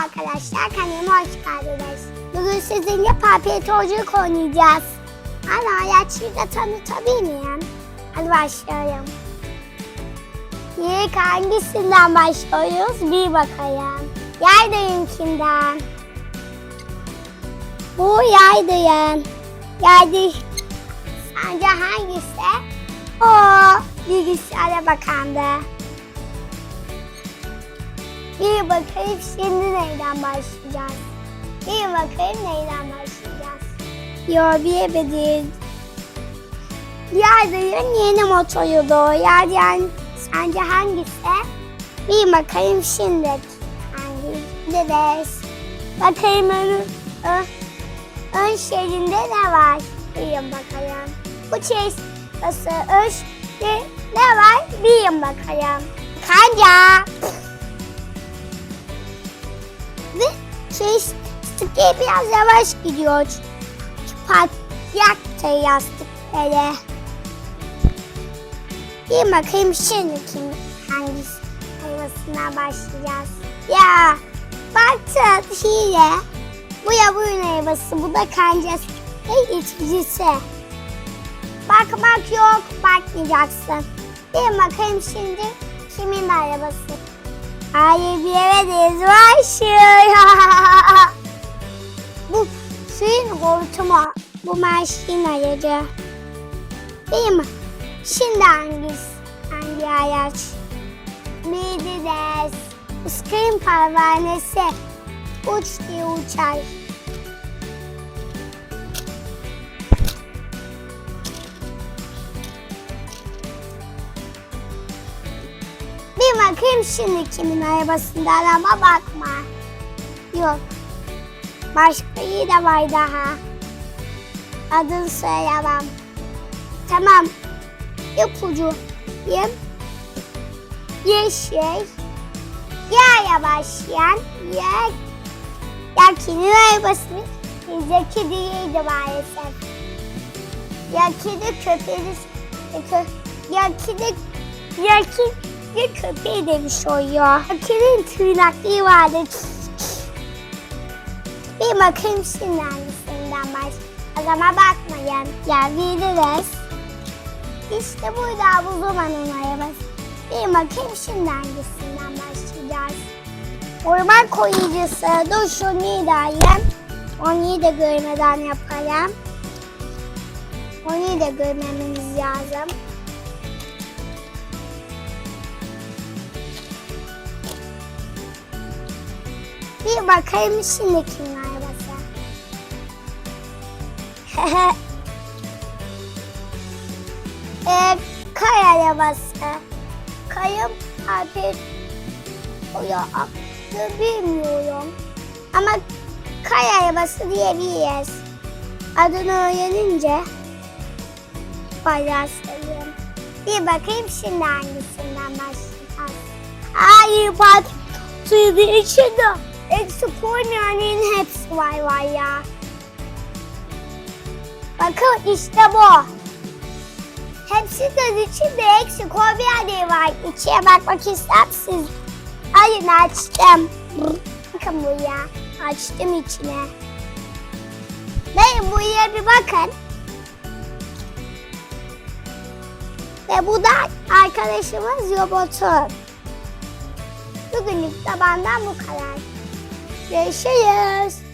arkadaşlar kanalıma hoş geldiniz. Bugün sizinle papetolculuk oynayacağız. Ana ayaçıyı da tanıtabilir miyim? Hadi başlayalım. İlk hangisinden başlıyoruz? Bir bakayım. Yaydayınkinden. Bu yaydayın. Yaydı. Sence hangisi? O bilgisayara bakandı. Bir bakayım şimdi neyden başlayacağız? Bir bakayım neyden başlayacağız? Yo bilemedim. Yardayın yeni motoruydu. Yardayan sence hangisi? Bir bakayım şimdi. Hangisi de Bakayım ön, ön, ön şerinde ne var? Bir bakayım. Bu çeşitası ön şerinde ne var? Bir bakayım. Kanca. Şey sıkıya biraz yavaş gidiyor. Patlayak da yastık böyle. Bir bakayım şimdi kim hangisi hayvasına başlayacağız. Ya baktın hile. Bu ya bu hayvası bu da kancası ve içicisi. Bakmak yok bakmayacaksın. Bir bakayım şimdi kimin arabası. Hayır bilemeyiz. Başlıyor. Bu suyun hortumu. Bu maşin aracı. Değil mi? Şimdi hangisi? Hangi araç? Mercedes. Screen pervanesi. Uç diye uçar. Bir bakayım şimdi kimin arabasından ama bakma. Yok. Başka iyi de var daha. Adını söyleyemem. Tamam. İpucu. Yem. Yeşil. Ya'ya başlayan. Ya. Ya kimin arabasını Zeki değildi maalesef. Ya kedi köpeği. Kö, ya Ya köpeği demiş o ya. Kedinin tırnaklığı vardı. Bir bakayım şimdi hangisinden baş. O zaman bakmayın. Ya biliriz. İşte burada buzdolabının arabası. Bir bakayım şimdi hangisinden başlayacağız. Orman koyucusu. Dur şunu dayım. Onu da görmeden yapalım. Onu da görmemiz lazım. Bir bakayım şimdi kimin arabası. e, kay arabası. Kayım abi o ya aklını bilmiyorum. Ama kay arabası diyebiliriz. Adını öğrenince bayağı söyleyeyim. Bir bakayım şimdi hangisinden başlayacağız. Hayır bak suyun içinde eksi pornyanın hepsi var var ya. Bakın işte bu. Hepsi de içinde eksi pornyanı var. İçine bakmak ister misiniz? Hayır açtım. Bakın buraya. Açtım içine. Beyim buraya bir bakın. Ve bu da arkadaşımız robotu. Bugünlük de benden bu kadar. Görüşürüz.